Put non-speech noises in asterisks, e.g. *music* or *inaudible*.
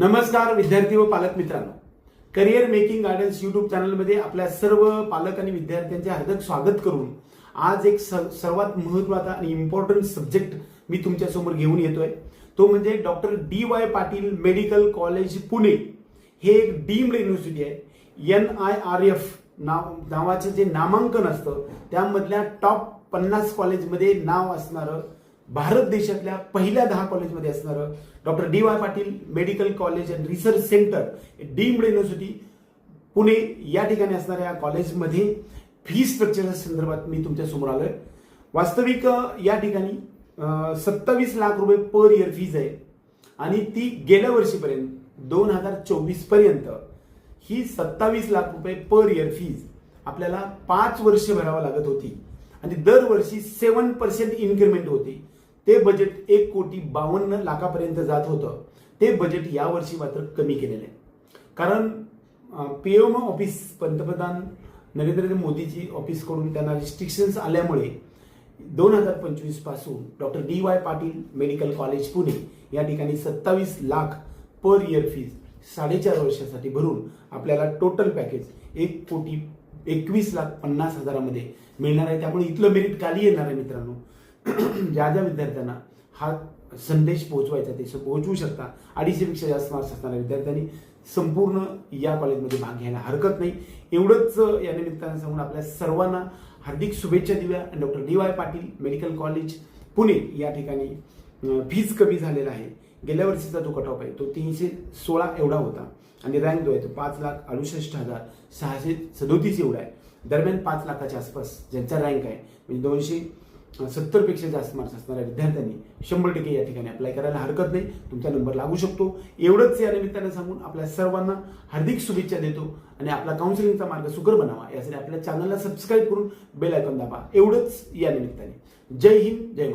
नमस्कार विद्यार्थी व पालक मित्रांनो. करिअर मेकिंग गार्डन्स युट्यूब चॅनलमध्ये आपल्या सर्व पालक आणि विद्यार्थ्यांचे हार्दिक स्वागत करून आज एक स- सर्वात महत्त्वाचा आणि इम्पॉर्टंट सब्जेक्ट मी तुमच्यासमोर घेऊन येतोय. तो म्हणजे doctor D Y Patil medical college Pune हे एक डीम्ड युनिव्हर्सिटी आहे. एन आय आर एफ नाव नावाचं जे नामांकन असतं त्यामधल्या टॉप पन्नास कॉलेजमध्ये नाव असणारं भारत देशातल्या पहिल्या दहा कॉलेजमध्ये असणारं doctor D Y Patil medical college and research centre deemed university Pune या ठिकाणी असणाऱ्या या कॉलेजमध्ये फी स्ट्रक्चरच्या संदर्भात मी तुमच्यासमोर आलोय. वास्तविक या ठिकाणी सत्तावीस लाख रुपये पर इयर फीज आहे आणि ती गेल्या वर्षीपर्यंत दोन हजार चोवीसपर्यंत ही सत्तावीस लाख रुपये पर इयर फीज आपल्याला पाच वर्ष भरावं लागत होती आणि दरवर्षी सेवन पर्सेंट इन्क्रिमेंट होती. ते बजेट एक कोटी बावन्न लाखापर्यंत जात होतं. ते बजेट यावर्षी मात्र कमी केलेलं आहे. कारण पीएम ऑफिस पंतप्रधान नरेंद्र मोदीजी ऑफिसकडून त्यांना रिस्ट्रिक्शन्स आल्यामुळे दोन हजार पंचवीसपासून doctor D Y Patil medical college Pune या ठिकाणी सत्तावीस लाख पर इयर फीज साडेचार वर्षासाठी भरून आपल्याला टोटल पॅकेज एक कोटी एकवीस लाख पन्नास हजारामध्ये मिळणार आहे. त्यामुळे इथलं मेरिट खाली येणार आहे मित्रांनो. *clears throat* ज्या ज्या विद्यार्थ्यांना हा संदेश पोहोचवायचा ते पोहोचवू शकता. अडीचशेपेक्षा जास्त मार्क्स असणाऱ्या विद्यार्थ्यांनी संपूर्ण या कॉलेजमध्ये भाग घ्यायला हरकत नाही. एवढंच या निमित्तानं सांगून आपल्या सर्वांना हार्दिक शुभेच्छा देऊया. आणि doctor D Y Patil medical college Pune या ठिकाणी फीज कमी झालेला आहे. गेल्या वर्षीचा जो कट ऑफ आहे तो तीनशे सोळा एवढा होता. आणि रँक जो आहे तो पाच लाख अडुसष्ट हजार सहाशे सदोतीस एवढा आहे. दरम्यान पाच लाखाच्या आसपास ज्यांचा रँक आहे म्हणजे दोनशे सत्तरपेक्षा जास्त मार्क्स असणाऱ्या विद्यार्थ्यांनी शंभर टक्के या ठिकाणी अप्लाय करायला हरकत नाही. तुमचा नंबर लागू शकतो. एवढंच या निमित्तानं सांगून आपल्या सर्वांना हार्दिक शुभेच्छा देतो आणि आपला काउन्सिलिंगचा मार्ग सुकर बनावा. यासाठी आपल्या चॅनलला सबस्क्राईब करून बेल आयकॉन दाबा. एवढंच या निमित्ताने. जय हिंद जय महाराष्ट्र.